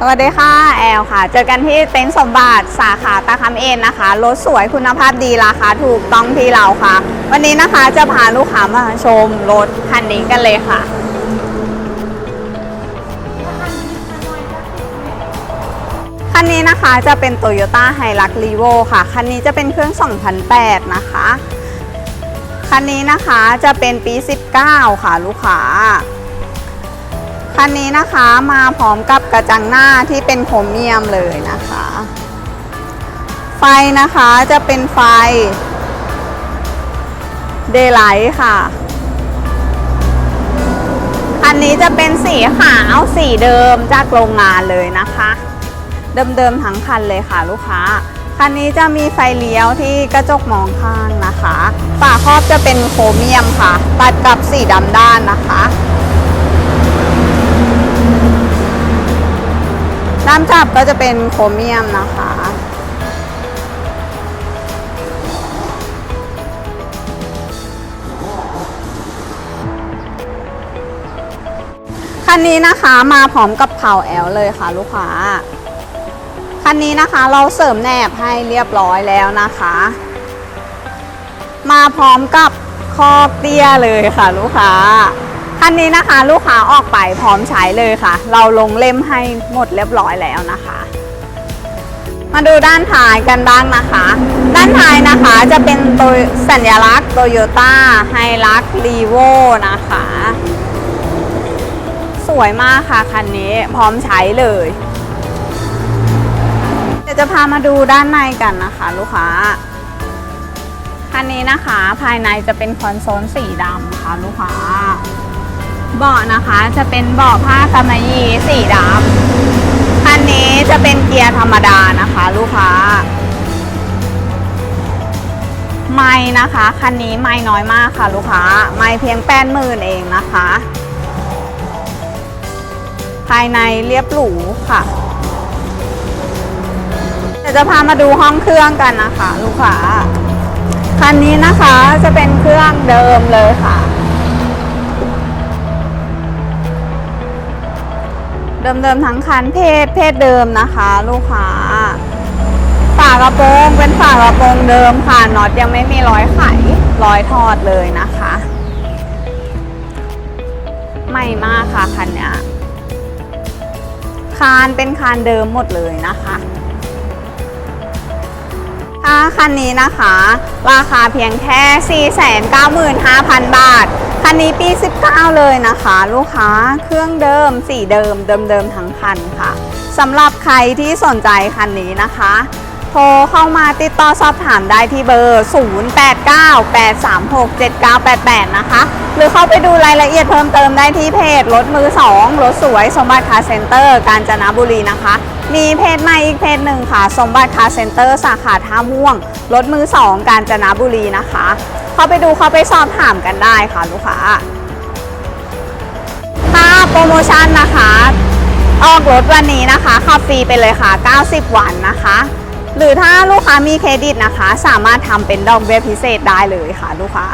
สวัสดีค่ะ แอลค่ะ เจอกันที่เต็นท์สมบัติสาขาตาคำเอ็นนะคะรถสวยคุณภาพดีราคาถูกต้องที่เราค่ะ วันนี้นะคะจะพาลูกค้ามาชมรถคันนี้กันเลยค่ะ คันนี้นะคะจะเป็น Toyota h i l u x r e v o ค่ะ คันนี้จะเป็นเครื่อง 2008 นะคะ คันนี้นะคะจะเป็นปี 19 ค่ะลูกค้า คันนี้นะคะมาพร้อมกับกระจังหน้าที่เป็นโครเมียมเลยนะคะ ไฟนะคะจะเป็นไฟเดย์ไลท์ค่ะคันนี้จะเป็นสีขาวสีเดิมจากโรงงานเลยนะคะ เดิมๆทั้งคันเลยค่ะลูกค้าคันนี้จะมีไฟเลี้ยวที่กระจกมองข้างนะคะ ฝาครอบจะเป็นโครเมียมค่ะ ตัดกับสีดำด้านนะคะ น้ำจับก็จะเป็นโครเมียมนะคะ คันนี้นะคะมาพร้อมกับเผาแอลเลยค่ะลูกค้า คันนี้นะคะเราเสริมแนบให้เรียบร้อยแล้วนะคะ มาพร้อมกับคอกเตี้ยเลยค่ะลูกค้า คันนี้นะคะลูกค้าออกไปพร้อมใช้เลยค่ะ เราลงเล่มให้หมดเรียบร้อยแล้วนะคะ มาดูด้านท้ายกันบ้างนะคะ ด้านท้ายนะคะจะเป็นตัวสัญลักษณ์โตโยต้าไฮลักรีโวนะคะ สวยมากค่ะคันนี้พร้อมใช้เลยเดี๋ยวจะพามาดูด้านในกันนะคะลูกค้าคันนี้นะคะภายในจะเป็นคอนโซลสีดำค่ะลูกค้า เบาะนะคะจะเป็นเบาะผ้ากำมะหยี่สีดำคันนี้จะเป็นเกียร์ธรรมดานะคะลูกค้า ไม่นะคะคันนี้ไม่น้อยมากค่ะลูกค้า ไม่เพียงแปดหมื่นเองนะคะ ภายในเรียบหรูค่ะเดี๋ยวจะพามาดูห้องเครื่องกันนะคะ ลูกค้า คันนี้นะคะจะเป็นเครื่องเดิมเลยค่ะ เดิมๆทั้งคันเพศเพศเดิมนะคะ ลูกค้าฝากระโปรงเป็นฝากระโปรงเดิมค่ะน็อตยังไม่มีร้อยไขร้อยทอดเลยนะคะ ใหม่มากค่ะคันเนี้ยคานเป็นคานเดิมหมดเลยนะคะถ้าคันนี้นะคะ ราคาเพียงแค่ 495,000 บาท คันนี้ปี 19 เลยนะคะ ลูกค้าเครื่องเดิมสีเดิมเดิมเดิมๆทั้งคันค่ะสำหรับใครที่สนใจคันนี้นะคะ โทรเข้ามาติดต่อสอบถามได้ที่เบอร์ 0898367988 นะคะ หรือเข้าไปดูรายละเอียดเพิ่มเติมได้ที่เพจรถมือ 2 รถสวยสมบัติคาร์เซ็นเตอร์ กาญจนบุรีนะคะมีเพจใหม่อีกเพจหนึ่งค่ะ สมบัติคาร์เซ็นเตอร์สาขาท่าม่วง รถมือ 2 กาญจนบุรีนะคะ เข้าไปดูเข้าไปสอบถามกันได้ค่ะลูกค้าค่าโปรโมชั่นนะคะ ออกรถวันนี้นะคะขับฟรีไปเลยค่ะ 90 วันนะคะ หรือถ้าลูกค้ามีเครดิตนะคะ สามารถทำเป็นดอกเบี้ยพิเศษได้เลยค่ะลูกค้า